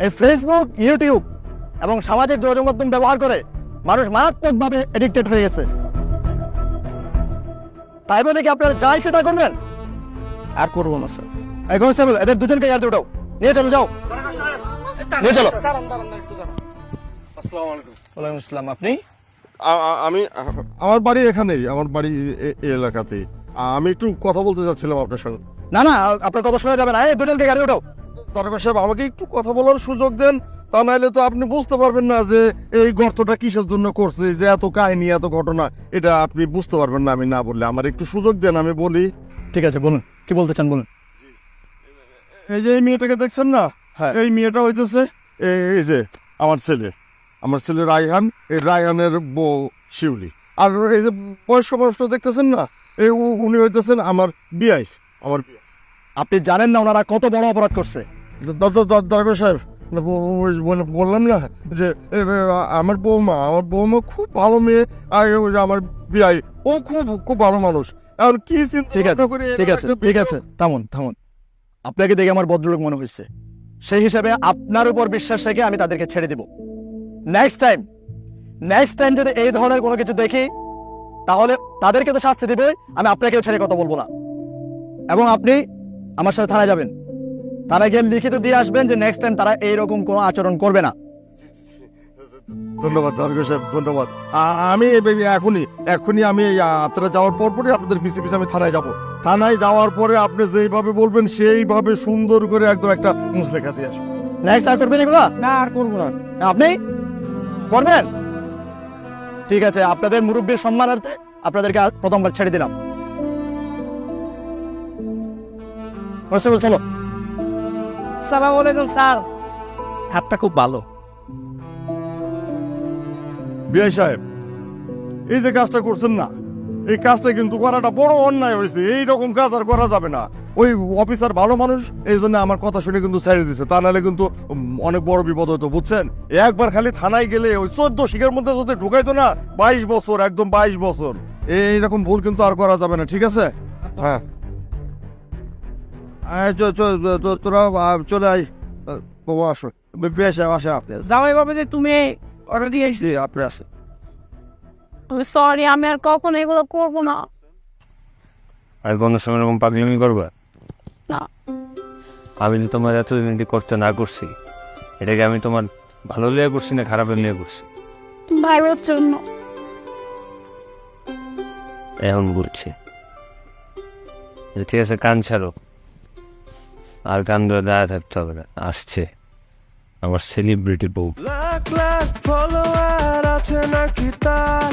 এই Facebook YouTube এবং সামাজিক যোগাযোগ মাধ্যম ব্যবহার করে মানুষ মারাত্মকভাবে এডিক্টেড হয়ে গেছে। তাই বলে কি আপনারা যা ইচ্ছে তা করবেন? আর করব না স্যার এই কনস্টেবল এদের দুজনকে ইয়ার্তে উঠাও। নিয়ে চলো যাও। নিয়ে চলো। আসসালামু আলাইকুম। ওয়ালাইকুম আসসালাম আপনি? আমি আমার বাড়ি এখানেই আমার বাড়ি এ- এই এলাকাতেই। আমি একটু কথা বলতে চাচ্ছিলাম আপনার সঙ্গে। না না আপনার কথা শোনা যাবে না। এই দুজনকে গাড়ি উঠাও। দরকার সাহেব আমাকে একটু কথা বলার সুযোগ দেন তা নাহলে তো আপনি বুঝতে পারবেন না যে এই গর্তটা কিসের জন্য করছে যে এত কাহিনী এত ঘটনা এটা আপনি বুঝতে পারবেন না আমি না বললে। আমার একটু সুযোগ দেন আমি বলি। ঠিক আছে বলুন। কি বলতে চান বলুন? এই যে এই মেয়েটাকে দেখছেন না? হ্যাঁ। এই মেয়েটা হইতেছে এই- যে আমার ছেলে। আমার ছেলে রায়হান এই রায়হানের বউ শিউলি। আর এই যে বয়স্ক মানুষটা দেখতেছেন না? এই উনি হইতেছেন আমার বিয়াই আমার আপনি জানেন না ওনারা কত বড় অপরাধ করছে? দরবার সাহেব না, ব- ব- বল- বললাম না যে আমার বৌমা আমার বৌমা খুব ভালো মেয়ে আর আমার বিয়াই ও খুব খুব ভালো মানুষ। আর কি ঠিক আছে ঠিক আছে ঠিক আছে থামুন থামুন। আপনাকে দেখে আমার ভদ্রলোক মনে হয়েছে। সেই হিসাবে আপনার উপর বিশ্বাস রেখে আমি তাদেরকে ছেড়ে দেব। নেক্সট টাইম নেক্সট টাইম যদি এই ধরনের কোনো কিছু দেখি তাহলে তাদেরকে তো শাস্তি দিবে আমি আপনাকেও ছেড়ে কথা বলব না। এবং আপনি আমার সাথে থানায় যাবেন। থানায় গিয়ে লিখিত দিয়ে আসবেন যে নেক্সট টাইম তারা এইরকম কোনো আচরণ করবে না। ধন্যবাদ দরগা সাহেব ধন্যবাদ। আমি এখনই এখনই আমি আপনারা যাওয়ার পর পরে আপনাদের পিছিয়ে পিছিয়ে আমি থানায় যাব। থানায় যাওয়ার পরে আপনি যেইভাবে বলবেন সেইভাবে সুন্দর করে একদম একটা মুসলেখা দিয়ে আসবেন নেক্সট আর করবেন এগুলো? না আর করব না। আপনি? করবেন? ঠিক আছে আপনাদের মুরব্বীর সম্মানার্থে আপনাদেরকে আজ প্রথমবার ছেড়ে দিলাম। চলো। সালাম আলাইকুম স্যার। হাতটা খুব ভালো। বিআই সাহেব এই যে কাজটা করছেন না এই কাজটা কিন্তু করাটা বড় অন্যায় হয়েছে। এই রকম কাজ আর করা যাবে না। ওই অফিসার ভালো মানুষ এই জন্য আমার কথা শুনে কিন্তু ছেড়ে দিছে। তা নাহলে কিন্তু অনেক বড় বিপদ হতো বুঝছেন? একবার খালি থানায় গেলে ওই চোদ্দ শিখের মধ্যে যদি ঢুকাইতো না বাইশ বছর একদম বাইশ বছর। এইরকম ভুল কিন্তু আর করা যাবে না ঠিক আছে? হ্যাঁ। তোরা আহ, চলে আসো। আসে আপনি। জামাই বাবা যে তুমি অর্ডার দিয়ে এসছি আপনি আসে সরি আমি আর কখনো এগুলো করব না। আর কোনো সময় এরকম পাগলামি করবা? না। আমি তো তোমার এত দিনটি করতে না করছি এটাকে আমি তোমার ভালো লিয়ে করছি না খারাপের লিয়ে করছি? ভাইয়ের জন্য। এখন বলছি ঠিক আছে কান ছাড়ো। আর গান ধরে দাঁড়া থাকতে হবে না, আসছে। আমার সেলিব্রিটি বউ। লাখ লাখ ফলোয়ার আছে নাকি তার?